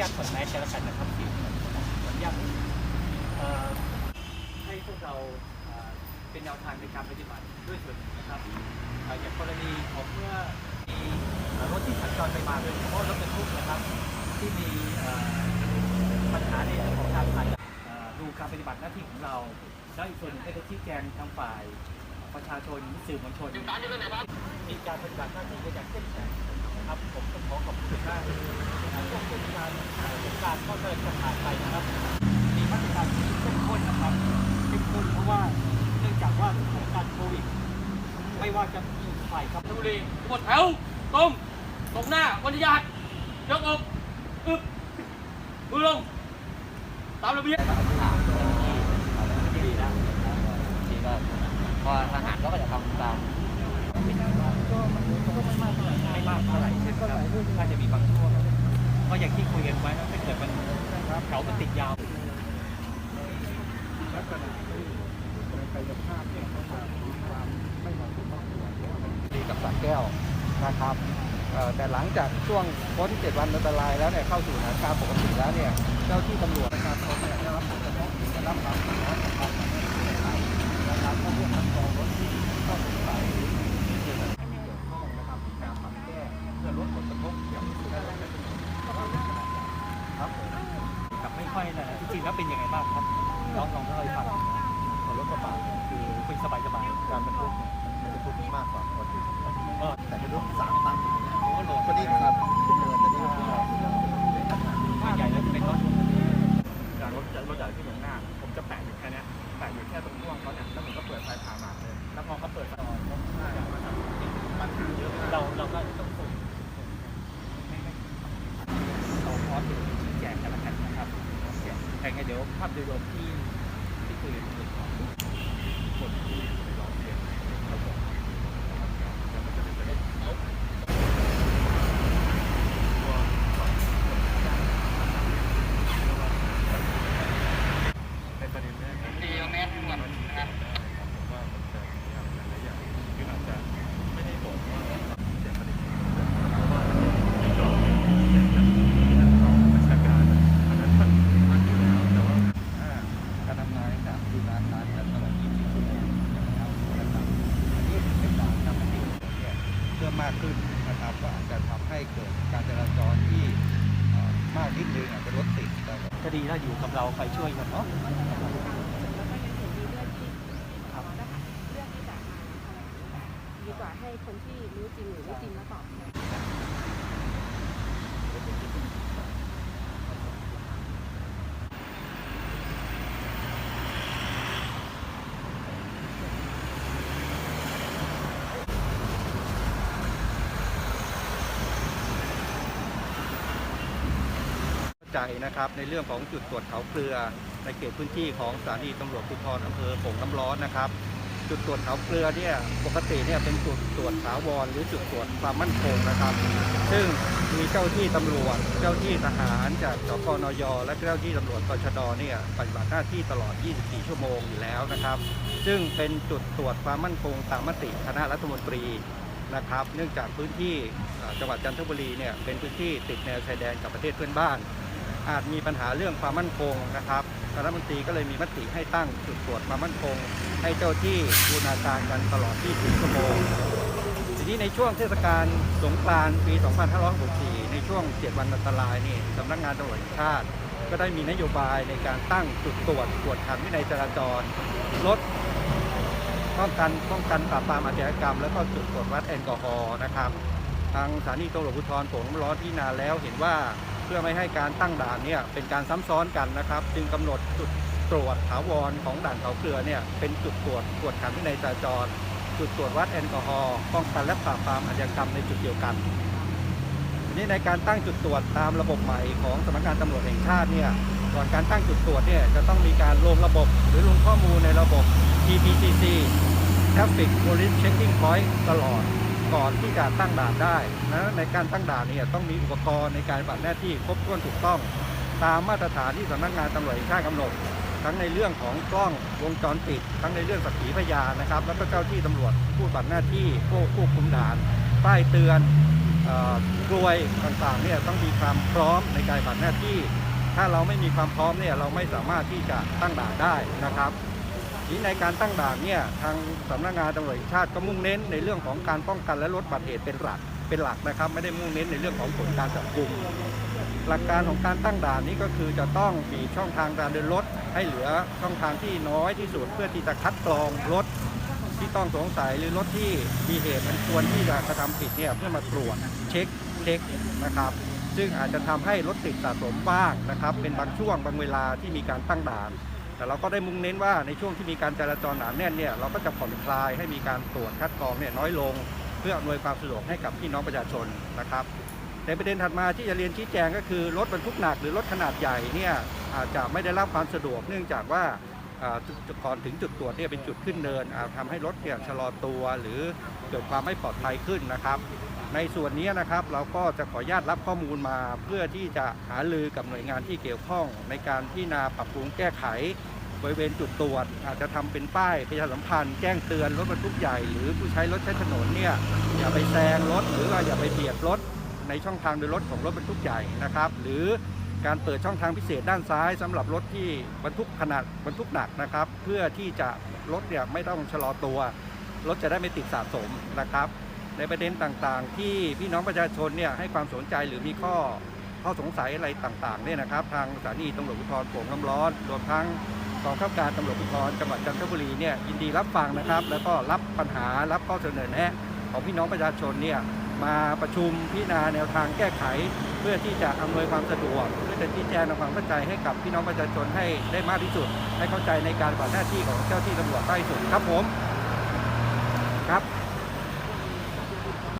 ญาตถอดแมสกันแล้วกันนะครับที่ขออนุญาตเอ่ให้พวกเราเป็นแนวทางในการปฏิบัติด้วยส่วนนะครับอย่างกรณีของเมื่อมีรถที่สัญจรไปมาโดยเฉพาะรถบรรทุกนะครับ ที่มีปัญหาในเรื่องของการผ่านดูการปฏิบัติหน้าที่ของเราแล้วอีกส่วนหนึ่งก็จะชี้แจงทางฝ่ายประชาชนสื่อมวลชนมีการปฏิบัติหน้าที่อย่างเข้มแข็ง นะครับ ผมต้องขอขอบคุณมากในช่วงเทศกาลสงกรารก็เริ่มจะผ่านไปนะครับ มีมาตรการที่เข้มข้นนะครับเข้มข้นเพราะว่าเนื่องจากว่าสถานการณ์โควิดไม่ว่าจะมีฝ่ายครับบุรีหมดแถวตรงตรงหน้าวันญาตยกอกอึบมือลงตามระเบียบดีแล้วทีก็พอทหารก็จะทำตาม ก็ไม่มากเท่าไหร่ไม่มากเท่าไหร่เช่นะครับน่าจะมีบางช่วงก็อย่างที่คุยกันไว้นะถ้าเกิดมันแถวมันติดยาวลักษณะที่ในกายภาพเนี่ยเขาจะมีความไม่เหมาะสมดีกับสระแก้วนะครับแต่หลังจากช่วงพ้นเจ็ดวันอันตรายแล้วเนี่ยเข้าสู่สถานการณ์ปกติแล้วเนี่ยเจ้าที่ตำรวจประชาชนเนี่ยได้รับผลกระทบได้รับความเดือดร้อน แล้วเป็นยังไงบ้างครับลองลองเล่าให้ฟังรถกระบะเนี่ยคือเป็นสบายสบายการบรรทุกเนี่ยมันจะทุกมากกว่าปกติๆเออแต่บรรทุกสาม ดี๋ยวภาพโดยรวมที่ที่คุยกันอยู่ก่อน คนที่ไปร้องเรียนเขาบอกแล้วมันจะเป็นประเด็นลบตัวฝั่งในประเด็นเนี้ย ดีแมสก่อนนะครับ ผมว่ามันจะมีอะไรหลายอย่างคืออาจจะไม่ได้บอกว่าเสียประเด็นเพราะว่าที่จอดเสียจากรองราชการอันนั้นท่านท่านอยู่แล้วแต่ว่า การทำงานจากดูงานการกันตลอด 24 ชั่วโมงนะครับนะครับอันนี้เป็นการทำให้เนี่ยเพิ่มมากขึ้นนะครับก็อาจจะทำให้เกิดการจราจรที่เอ่อมากนิดนึงอาจจะรถติดแต่ว่า ก็ดีแล้วอยู่กับเราไปช่วยกันเนาะดีกว่าให้คนที่รู้จริงหรือไม่จริงมาตอบ ใจนะครับ ในเรื่องของจุดตรวจเขาเกลือ ในเขตพื้นที่ของสถานีตำรวจภูธรอำเภอโป่งน้ำร้อนนะครับ จุดตรวจเขาเกลือเนี่ยปกติเนี่ยเป็นจุดตรวจถาวรหรือจุดตรวจความมั่นคงนะครับ ซึ่งมีเจ้าที่ตำรวจ เจ้าที่ทหารจากสกนยและเจ้าที่ตำรวจตชดเนี่ยปฏิบัติหน้าที่ตลอด 24 ชั่วโมงอยู่แล้วนะครับ ซึ่งเป็นจุดตรวจความมั่นคงตามมติคณะรัฐมนตรีนะครับ เนื่องจากพื้นที่จังหวัดจันทบุรีเนี่ยเป็นพื้นที่ติดแนวชายแดนกับประเทศเพื่อนบ้าน อาจมีปัญหาเรื่องความมั่นคงนะครับคณะรัฐมนตรีก็เลยมีมติให้ตั้งจุดตรวจความมั่นคง ให้เจ้าที่บูรณาการกันตลอด 24 ชั่วโมง ทีนี้ในช่วงเทศกาลสงกรานต์ปี 2564 ในช่วง 7 วันอันตรายนี่สำนักงานตำรวจชาติ ก็ได้มีนโยบายในการตั้งจุดตรวจตรวจขันวินัยจราจรลดป้องกันป้องกันปราบปรามอาชญากรรม แล้วก็จุดตรวจวัดแอลกอฮอล์นะครับ ทางสถานีตำรวจภูธรโป่งร้อนที่นานแล้วเห็นว่า เพื่อไม่ให้การตั้งด่านเนี่ยเป็นการซ้ำซ้อนกันนะครับ จึงกำหนดจุดตรวจถาวรของด่านเขาเกลือเนี่ยเป็นจุดตรวจตรวจขันวินัยจราจร จุดตรวจวัดแอลกอฮอล์ป้องกันและปราบปรามอาชญากรรมในจุดเดียวกันทีนี้ในการตั้งจุดตรวจตามระบบใหม่ของสำนักงานตำรวจแห่งชาติเนี่ยก่อนการตั้งจุดตรวจเนี่ยจะต้องมีการลงระบบหรือลงข้อมูลในระบบ TPCC Traffic Police Checking Point ตลอด ก่อนที่จะตั้งด่านได้นะในการตั้งด่านเนี่ยต้องมีอุปกรณ์ในการปฏิบัติหน้าที่ครบถ้วนถูกต้อง ตามมาตรฐานที่สำนักงานตำรวจแห่งชาติกำหนด ทั้งในเรื่องของกล้องวงจรปิด ทั้งในเรื่องสักขีพยานนะครับ แล้วก็เจ้าที่ตำรวจผู้ปฏิบัติหน้าที่ผู้ควบคุมด่านป้ายเตือนกลวยต่างๆเนี่ยต้องมีความพร้อมในการปฏิบัติหน้าที่ ถ้าเราไม่มีความพร้อมเนี่ยเราไม่สามารถที่จะตั้งด่านได้นะครับ นี้ในการตั้งด่านเนี่ยทางสำนักงานตำรวจแห่งชาติก็มุ่งเน้นในเรื่องของการป้องกันและลดบัติเหตุเป็นหลักเป็นหลักนะครับ ไม่ได้มุ่งเน้นในเรื่องของผลการจับกลุ่มหลักการของการตั้งด่านนี้ก็คือจะต้องมีช่องทางการเดินรถให้เหลือช่องทางที่น้อยที่สุดเพื่อที่จะคัดกรองรถที่ต้องสงสัยหรือรถที่มีเหตุมันควรที่จะกระทำผิดเนี่ยเพื่อมาตรวจเช็คเช็คนะครับ ซึ่งอาจจะทำให้รถติดสะสมบ้างนะครับ เป็นบางช่วงบางเวลาที่มีการตั้งด่าน แต่เราก็ได้มุ่งเน้นว่าในช่วงที่มีการจราจรหนาแน่นเนี่ยเราก็จะผ่อนคลายให้มีการตรวจคัดกรองเนี่ยน้อยลง เพื่ออำนวยความสะดวกให้กับพี่น้องประชาชนนะครับในประเด็นถัดมาที่จะเรียนชี้แจงก็คือรถบรรทุกหนักหรือรถขนาดใหญ่เนี่ยอาจจะไม่ได้รับความสะดวก เนื่องจากว่าจุดก่อนถึงจุดตรวจเนี่ยเป็นจุดขึ้นเนินอาจทำให้รถเนี่ยชะลอตัวหรือเกิดความไม่ปลอดภัยขึ้นนะครับ ในส่วนนี้นะครับเราก็จะขออนุญาตรับข้อมูลมาเพื่อที่จะหารือกับหน่วยงานที่เกี่ยวข้อง ในการพิจารณาปรับปรุงแก้ไขบริเวณจุดตรวจ อาจจะทำเป็นป้ายประชาสัมพันธ์แจ้งเตือนรถบรรทุกใหญ่ หรือผู้ใช้รถใช้ถนนเนี่ยอย่าไปแซงรถ หรือว่าอย่าไปเบียดรถในช่องทางเดินรถของรถบรรทุกใหญ่นะครับ หรือการเปิดช่องทางพิเศษด้านซ้ายสำหรับรถที่บรรทุกขนาดบรรทุกหนักนะครับ เพื่อที่จะรถเนี่ยไม่ต้องชะลอตัว รถจะได้ไม่ติดสะสมนะครับ ในประเด็นต่างๆ ที่พี่น้องประชาชนเนี่ยให้ความสนใจหรือมีข้อข้อสงสัยอะไรต่างๆเนี่ยนะครับ ทางสถานีตำรวจภูธรโป่งน้ำร้อนรวมทั้งกองข้าการตำรวจภูธรจังหวัดจันทบุรีเนี่ยยินดีรับฟังนะครับ แล้วก็รับปัญหารับข้อเสนอแนะของพี่น้องประชาชนเนี่ยมาประชุมพิจารณาแนวทางแก้ไข เพื่อที่จะอำนวยความสะดวก เพื่อจะชี้แจงความเข้าใจให้กับพี่น้องประชาชนให้ได้มากที่สุด ให้เข้าใจในการปฏิบัติหน้าที่ของเจ้าที่ตำรวจมากที่สุดครับผมครับ